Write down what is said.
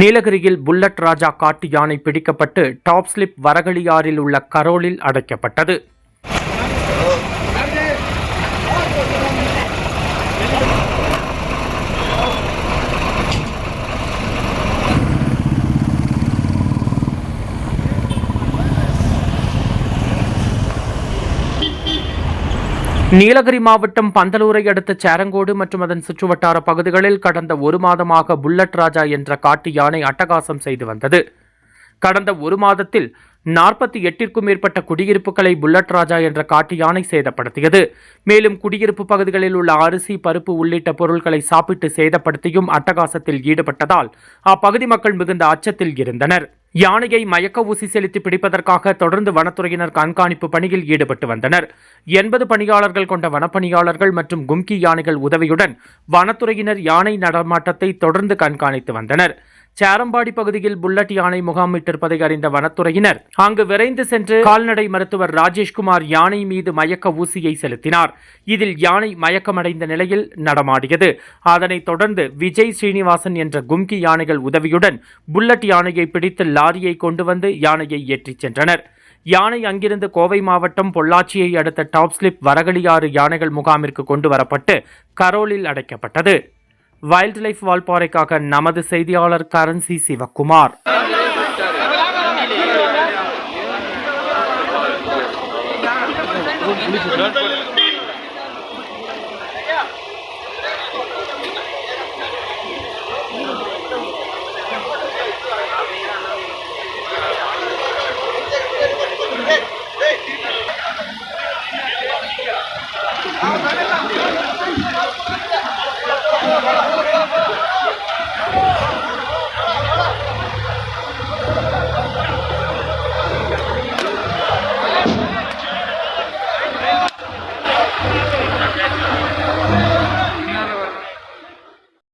நீலகிரியில் புல்லட் ராஜா காட்டு யானை பிடிக்கப்பட்டு டாப் ஸ்லிப் வரகளியாறில் உள்ள கரோலில் அடைக்கப்பட்டது. நீலகிரி மாவட்டம் பந்தலூரை அடுத்த சேரங்கோடு மற்றும் அதன் சுற்றுவட்டார பகுதிகளில் கடந்த ஒரு மாதமாக புல்லட் ராஜா என்ற காட்டு யானை அட்டகாசம் செய்து வந்தது. கடந்த ஒரு மாதத்தில் நாற்பத்தி எட்டிற்கும் மேற்பட்ட குடியிருப்புகளை புல்லட் ராஜா என்ற காட்டு யானை சேதப்படுத்தியது. மேலும் குடியிருப்பு பகுதிகளில் உள்ள அரிசி பருப்பு உள்ளிட்ட பொருட்களை சாப்பிட்டு சேதப்படுத்தியும் அட்டகாசத்தில் ஈடுபட்டதால் அப்பகுதி மக்கள் மிகுந்த அச்சத்தில் இருந்தனர். யானையை மயக்க ஊசி செலுத்தி பிடிப்பதற்காக தொடர்ந்து வனத்துறையினர் கண்காணிப்பு பணியில் ஈடுபட்டு வந்தனர். எண்பது பணியாளர்கள் கொண்ட வனப்பணியாளர்கள் மற்றும் கும்கி யானைகள் உதவியுடன் வனத்துறையினர் யானை நடமாட்டத்தை தொடர்ந்து கண்காணித்து வந்தனர். சேரம்பாடி பகுதியில் புல்லட் யானை முகாமிட்டிருப்பதை அறிந்த வனத்துறையினர் அங்கு விரைந்து சென்று கால்நடை மருத்துவர் ராஜேஷ்குமார் யானை மீது மயக்க ஊசியை செலுத்தினார். இதில் யானை மயக்கமடைந்த நிலையில் நடமாடியது. அதனைத் தொடர்ந்து விஜய் ஸ்ரீனிவாசன் என்ற கும்கி யானைகள் உதவியுடன் புல்லட் யானையை பிடித்து லாரியை கொண்டு வந்து யானையை ஏற்றிச் சென்றனர். யானை அங்கிருந்து கோவை மாவட்டம் பொள்ளாச்சியை அடுத்த டாப் ஸ்லிப் வரகளியாறு யானைகள் முகாமிற்கு கொண்டு வரப்பட்டு கரோலில் அடைக்கப்பட்டது. வைல்ட் லைஃப் வால்பாறைக்காக நமது செய்தியாளர் கரன்சி சிவக்குமார் you.